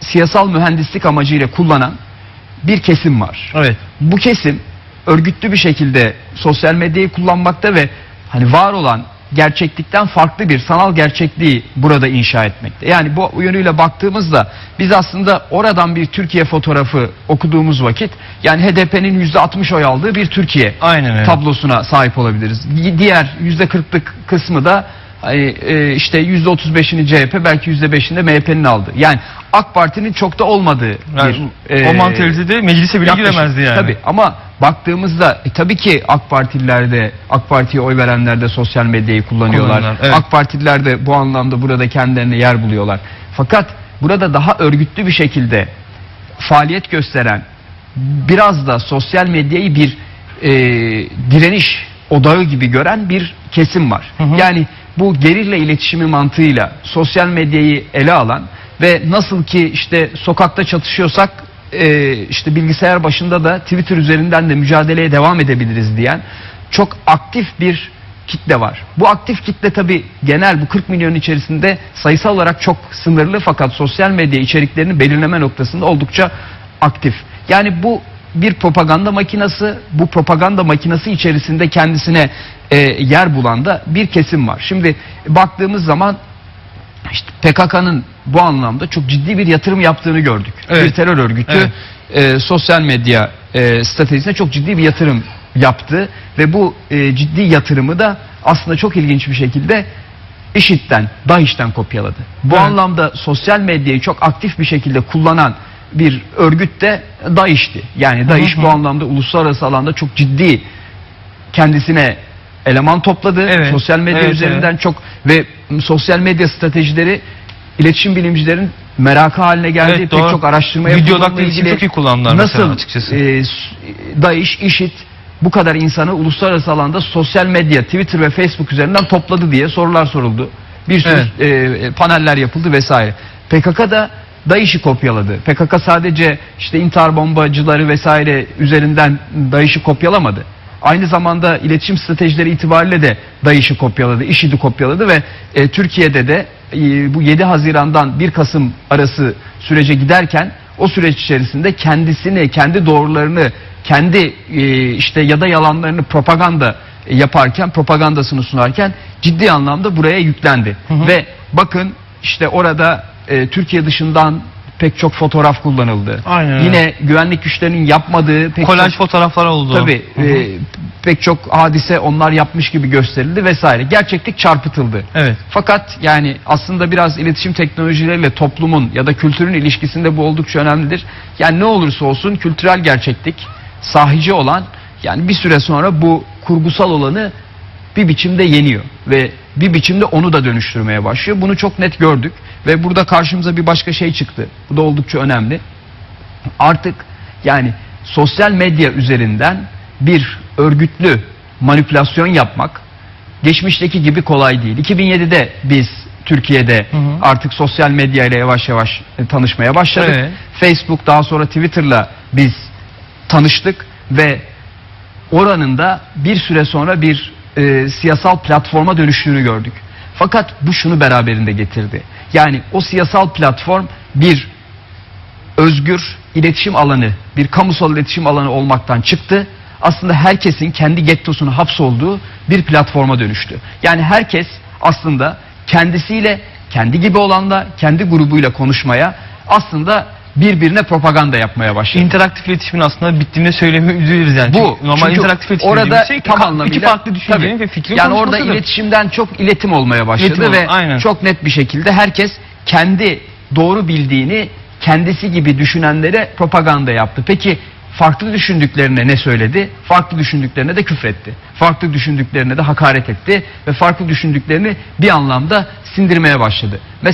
siyasal mühendislik amacıyla kullanan bir kesim var. Evet. Bu kesim örgütlü bir şekilde sosyal medyayı kullanmakta ve hani var olan gerçeklikten farklı bir sanal gerçekliği burada inşa etmekte. Yani bu yönüyle baktığımızda biz aslında oradan bir Türkiye fotoğrafı okuduğumuz vakit yani HDP'nin %60 oy aldığı bir Türkiye Aynen öyle. tablosuna sahip olabiliriz. Diğer %40'lık kısmı da hani, e, işte %35'ini CHP belki %5'ini de MHP'nin aldı. Yani AK Parti'nin çok da olmadığı Yani bir e, o mantalitede meclise bile yaklaşım. giremezdi yani. Tabii ama baktığımızda e, tabii ki AK Partililer de AK Parti'ye oy verenler de sosyal medyayı kullanıyorlar. Kullanırlar, evet. AK Partililer de bu anlamda burada kendilerine yer buluyorlar. Fakat burada daha örgütlü bir şekilde faaliyet gösteren biraz da sosyal medyayı bir e, direniş odağı gibi gören bir kesim var. Hı hı. Yani bu gerilla iletişimi mantığıyla sosyal medyayı ele alan ve nasıl ki işte sokakta çatışıyorsak e, işte bilgisayar başında da Twitter üzerinden de mücadeleye devam edebiliriz diyen çok aktif bir kitle var. Bu aktif kitle tabi genel bu 40 milyon içerisinde sayısal olarak çok sınırlı fakat sosyal medya içeriklerini belirleme noktasında oldukça aktif. Yani bu bir propaganda makinası, bu propaganda makinası içerisinde kendisine e, yer bulan da bir kesim var. Şimdi baktığımız zaman işte PKK'nın bu anlamda çok ciddi bir yatırım yaptığını gördük. Evet. Bir terör örgütü Evet. e, sosyal medya e, stratejisine çok ciddi bir yatırım yaptı ve bu e, ciddi yatırımı da aslında çok ilginç bir şekilde IŞİD'den, DAEŞ'ten kopyaladı. Bu Evet. anlamda sosyal medyayı çok aktif bir şekilde kullanan bir örgüt de DAEŞ'ti. Yani DAEŞ bu anlamda uluslararası alanda çok ciddi kendisine eleman topladı. Evet. Sosyal medya Evet, üzerinden çok ve sosyal medya stratejileri iletişim bilimcilerin merakı haline geldi. Evet, Pek doğru. çok araştırma Video yapıldı bununla ilgili. çok iyi kullandılar mesela Nasıl açıkçası. e, s- DAEŞ, IŞİD bu kadar insanı uluslararası alanda sosyal medya, Twitter ve Facebook üzerinden topladı diye sorular soruldu. Bir sürü e, paneller yapıldı vesaire. PKK da DAEŞ'i kopyaladı. PKK sadece işte intihar bombacıları vesaire üzerinden DAEŞ'i kopyalamadı. Aynı zamanda iletişim stratejileri itibariyle de DAEŞ'i kopyaladı, IŞİD'i kopyaladı ve e, Türkiye'de de e, bu 7 Haziran'dan 1 Kasım arası sürece giderken o süreç içerisinde kendisini, kendi doğrularını, kendi e, işte ya da yalanlarını propaganda yaparken, propagandasını sunarken ciddi anlamda buraya yüklendi. hı. Ve bakın işte orada e, Türkiye dışından pek çok fotoğraf kullanıldı. Aynen öyle. Yine güvenlik güçlerinin yapmadığı pek Kolaj çok fotoğraflar oldu. Tabii Hı hı. e, pek çok hadise onlar yapmış gibi gösterildi vesaire. Gerçeklik çarpıtıldı. Evet. Fakat yani aslında biraz iletişim teknolojileriyle toplumun ya da kültürün ilişkisinde bu oldukça önemlidir. Yani ne olursa olsun kültürel gerçeklik sahici olan yani bir süre sonra bu kurgusal olanı bir biçimde yeniyor ve bir biçimde onu da dönüştürmeye başlıyor. Bunu çok net gördük ve burada karşımıza bir başka şey çıktı. Bu da oldukça önemli artık yani sosyal medya üzerinden bir örgütlü manipülasyon yapmak geçmişteki gibi kolay değil. 2007'de biz Türkiye'de Hı hı. artık sosyal medya ile yavaş yavaş e, tanışmaya başladık. Evet. Facebook daha sonra Twitter'la biz tanıştık ve oranın da bir süre sonra bir e, siyasal platforma dönüştüğünü gördük. Fakat bu şunu beraberinde getirdi. Yani o siyasal platform bir özgür iletişim alanı, bir kamusal iletişim alanı olmaktan çıktı. Aslında herkesin kendi gettosuna hapsolduğu bir platforma dönüştü. Yani herkes aslında kendisiyle, kendi gibi olanla, kendi grubuyla konuşmaya aslında birbirine propaganda yapmaya başladı. İnteraktif iletişimin aslında bittiğini söyleyebiliriz yani. Bu Çünkü normal çünkü interaktif iletişim orada şey tam anlamıyla iki farklı düşüncenin tabii, ve fikrin yani orada iletişimden çok iletim olmaya başladı İletim ve aynen. çok net bir şekilde herkes kendi doğru bildiğini kendisi gibi düşünenlere propaganda yaptı. Peki farklı düşündüklerine ne söyledi? Farklı düşündüklerine de küfretti. Farklı düşündüklerine de hakaret etti ve farklı düşündüklerini bir anlamda sindirmeye başladı. Mesela